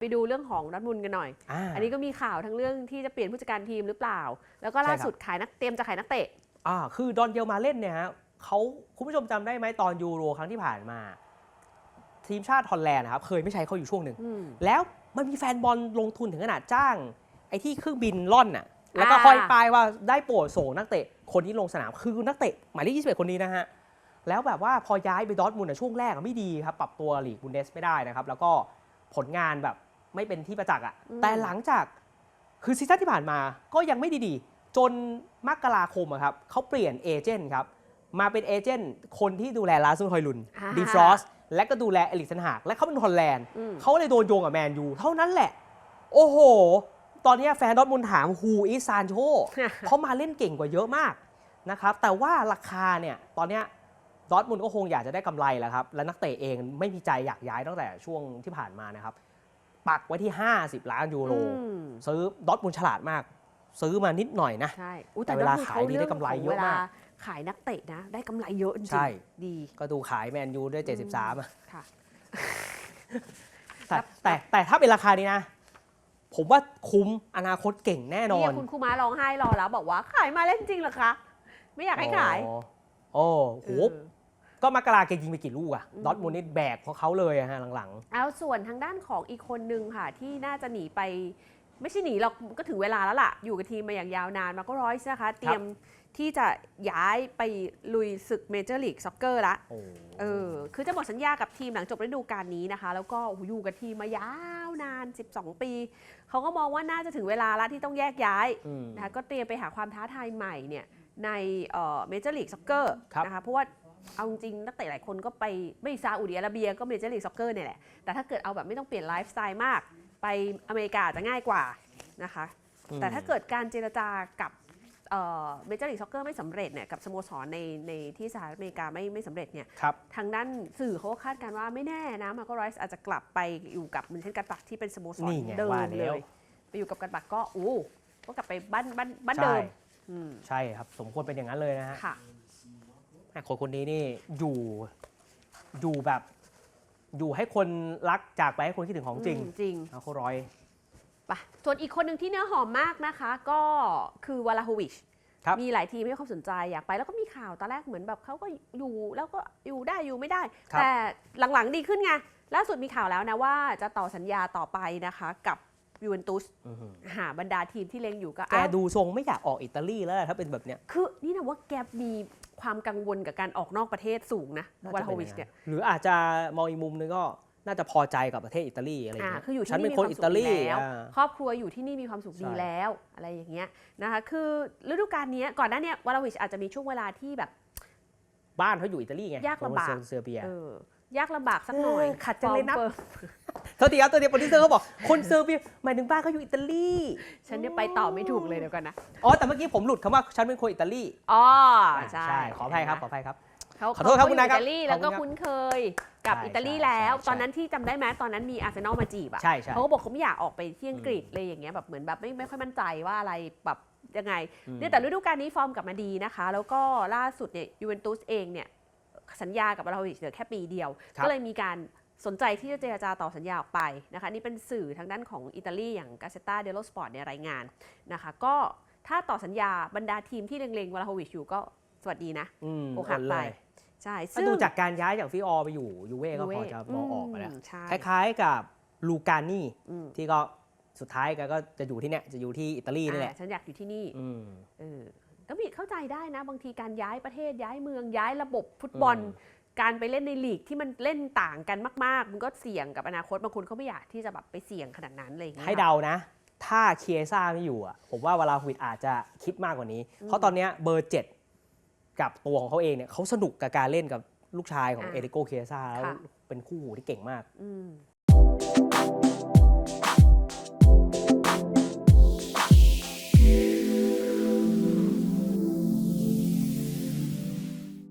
ไปดูเรื่องของดัตมุนกันหน่อย อ่า อันนี้ก็มีข่าวทั้งเรื่องที่จะเปลี่ยนผู้จัดการทีมหรือเปล่า แล้วก็ใช่ครับล่าสุดขายนักเตรียมจะขายนักเตะ อ่าคือดอนเยลมาเล่นเนี่ยฮะเขาคุณผู้ชมจำได้ไหมตอนยูโรครั้งที่ผ่านมา ทีมชาติฮอลแลนด์นะครับเคยไม่ใช้เขาอยู่ช่วงหนึ่ง อืม แล้วมันมีแฟนบอลลงทุนถึงขนาดจ้าง ไอ้ที่เครื่องบินล่อนน่ะแล้วก็อ่า ห้อยป้ายว่าได้โปรดส่งนักเตะคนที่ลงสนามคือนักเตะหมายเลข21 คนนี้นะฮะ แล้วแบบว่าพอย้ายไปดอร์ทมุนด์อะช่วงแรกอะไม่ดีครับ ปรับตัวลีกบุนเดสไม่ได้นะครับ แล้วก็ผลงานแบบ ไม่เป็นที่ประจักษ์อะอืมแต่หลังจากคือซีซั่นที่ผ่านมาก็ยังไม่ดีๆ จนมกราคมอะครับเขาเปลี่ยนเอเจนต์ครับ มาเป็นเอเจนต์คนที่ดูแลลาซูนฮอยลุนอ่าดีฟรอสและก็ดูแลเอลิกสันหาก และเขาเป็นฮอลแลนด์อืมเขาเลยโดนโยงกับแมนยูเท่านั้นแหละ โอ้โห ตอนนี้แฟนดอร์ทมุนด์ถามฮูอีซานโชเขามาเล่นเก่งกว่าเยอะมากนะครับแต่ว่าราคาเนี่ยตอนเนี้ยดอร์ทมุนด์ก็คงอยากจะได้กำไรแหล้วครับ และนักเตะเองไม่มีใจอยากย้ายตั้งแต่ช่วงที่ผ่านมานะครับ ปักไว้ที่ 50 ล้านยูโรอืมซื้อดอร์ทมุนด์ฉลาดมาก ซื้อมานิดหน่อยนะ ใช่อุ๊ยแต่เวลาดัตมุนด์ขายดีได้กำไรเยอะมากวลขายนักเตะนะ ได้กำไรเยอะจริงๆใช่ดี ก็ดูขายแมนยูด้วย73อะค่ะแต่ครับแต่แต่ถ้าเป็นราคานี้นะ ผมว่าคุ้มอนาคตเก่งแน่นอนี่นคุณครูม้าร้องไห้รอแล้ว บอกว่าขายมาเล่นจริงเหรอคะ ไม่อยากให้ขายอ๋อโอ้โหเออ ก็มกราเกยิงไปกี่ลูกอะอืมดอทมูลนี่แบกเพราะเขาเลยอะฮะหลังเอาส่วนทางด้านของอีกคนนึงค่ะ ที่น่าจะหนีไปไม่ใช่หนีหรอกก็ถึงเวลาแล้วล่ะ อยู่กับทีมมาอย่างยาวนานมาก็ร้อยนะคะ เตรียมที่จะย้ายไปลุยศึกเมเจอร์ลีกซ็อกเกอร์ละๆโอ้เออ คือจะหมดสัญญากับทีมหลังจบฤดูกาลนี้นะคะ แล้วก็โอ้โหอยู่กับทีมมายาวนาน 12 ปี เขาก็มองว่าน่าจะถึงเวลาแล้วที่ต้องแยกย้ายอืมนะคะ ก็เตรียมไปหาความท้าทายใหม่เนี่ยในเมเจอร์ลีกซ็อกเกอร์ครับนะคะ เพราะว่า เอาจริงๆนักเตะหลายคนก็ไปไม่ซาอุดิอาระเบียก็เมเจอร์ลีกซ็อกเกอร์เนี่ยแหละ แต่ถ้าเกิดเอาแบบไม่ต้องเปลี่ยนไลฟ์สไตล์มาก ไปอเมริกาจะง่ายกว่านะคะอืมแต่ถ้าเกิดการเจรจากับเมเจอร์ลีกซ็อกเกอร์ไม่สำเร็จเนี่ยกับสโมสรในในที่สหรัฐอเมริกาไม่ไม่สำเร็จเนี่ยครับทางด้านสื่อเขาก็คาดการณ์ว่าไม่แน่นะมาร์โกไรส์อาจจะกลับไปอยู่กับเหมือนเช่นกันปักที่เป็นสโมสรนี่ไงเดิมว่าเลแล้วยไปอยู่กับกันปักก็อู้ก็กลับไปบ้านบ้านบ้านเดิใช่มอืมใช่ครับ สมควรเป็นอย่างนั้นเลยนะฮะ ค่ะแม่คนคนนี้นี่อยู่อยู่แบบ อยู่ให้คนรักจากไปให้คนคิดถึงของจริงอืมจริงเอาเขาร้อยไปส่วนอีกคนหนึ่งที่เนื้อหอมมากนะคะ ก็คือวาลาโฮวิชครับมีหลายทีมให้ความสนใจอยากไปแล้วก็มีข่าวตอนแรกเหมือนแบบเขาก็อยู่แล้วก็อยู่ได้อยู่ไม่ได้ครับแต่หลังๆดีขึ้นไงล่าสุดมีข่าวแล้วนะว่าจะต่อสัญญาต่อไปนะคะ กับยูเวนตุสอื้อหือหาบรรดาทีมที่เล็งอยู่ก็แกอ้าวดูทรงไม่อยากออกอิตาลีแล้วแหละถ้าเป็นแบบเนี้ยคือนี่นะว่าแกมี ความกังวลกับการออกนอกประเทศสูงนะน่าวาจะลาโฮเป็นวิชอย่างเนี่นั้ยนหรืออาจจะมองอีกมุมนึงก็น่าจะพอใจกับประเทศอิตาลีอะไรอย่างอ่าเงี้ยคืออยู่ฉันที่เป็นี่นมีคนความอิสุตาขลีดีแล้วอ่าครอบครัวอยู่ที่นี่มีความสุขดีใช่แล้วอะไรอย่างเงี้ยนะคะ คือฤดูกาลนี้ก่อนหน้าเนี้ยวาลาวิชอาจจะมีช่วงเวลาที่แบบ บ้านเขาอยู่อิตาลีไงยากลำบากคนเซอร์เบียเออยากลำบากสักหน่อยเออขัดจังเลยนะ ฟอร์มฟิร์มโทษทีครับตัวเดียวโปรดิวเซอร์เขาบอกคนเซอร์เบียหมายถึงบ้านเขาอยู่อิตาลีฉันเนี่ยไปต่อไม่ถูกเลยเดี๋ยวกันนะ อ๋อแต่เมื่อกี้ผมหลุดคำว่าฉันเป็นคนอิตาลีอ๋ออ่าใช่ขออภัยครับขออภัยครับ เขาขอโทษครับเขาคุณนายครับอิตาลีแล้วก็ขอบคุณครับคุ้นเคยกับใช่อิตาลีใช่แล้วใช่ตอนนั้นที่จำได้ไหมตอนนั้นมีอาร์เซนอลมาจีบอะใช่ใช่เขาก็บอกเขาไม่อยากออกไปที่อังกฤษอืมเลยอย่างเงี้ยแบบเหมือนแบบไม่ไม่ค่อยมั่นใจว่าอะไรแบบยังไงอืมเนี่ยแต่ฤดูกาลนี้ฟอร์มกลับมาดีนะคะ แล้วก็ล่าสุดเนี่ยยูเวนตุสเองเนี่ยสัญญากับเราอีกเหลือแค่ปีเดียวครับก็เลยมีการ สนใจที่จะเจรจาต่อสัญญาออกไปนะคะนี่เป็นสื่อทางด้านของอิตาลีอย่างกาเซตาเดโลสปอร์ตเนี่ยรายงานนะคะก็ถ้าต่อสัญญาบรรดาทีมที่เล็งๆวลาโฮวิชอยู่ก็สวัสดีนะอืมโอกหักนไปเลยใช่ถ้าดูจากการย้ายจากฟิออไปอยู่ยูเว่ก็พอจะมองออกไปแล้วมใช่คล้ายๆกับลูกานี่อืมที่ก็สุดท้ายแกก็จะอยู่ที่เนี่ยจะอยู่ที่อิตาลีนี่แหละอ่าฉันอยากอยู่ที่นี่อืมเออก็มีเข้าใจได้นะ บางทีการย้ายประเทศย้ายเมืองย้ายระบบฟุตบอลอืม การไปเล่นในลีกที่มันเล่นต่างกันมาก ๆ มันก็เสี่ยงกับอนาคตบางคนเขาไม่อยากที่จะแบบไปเสี่ยงขนาดนั้นอะไรอย่างเงี้ยให้เดานะ ถ้าเคียซ่าไม่อยู่อะผมว่าเวลาฮวิดอาจจะคิดมากกว่านี้ เพราะตอนเนี้ยเบอร์เจ็ดกับตัวของเขาเองเนี่ยเขาสนุกกับการเล่นกับลูกชายของอ่าเอริโกเคียซ่าแล้วค่ะเป็นคู่หูที่เก่งมากอืม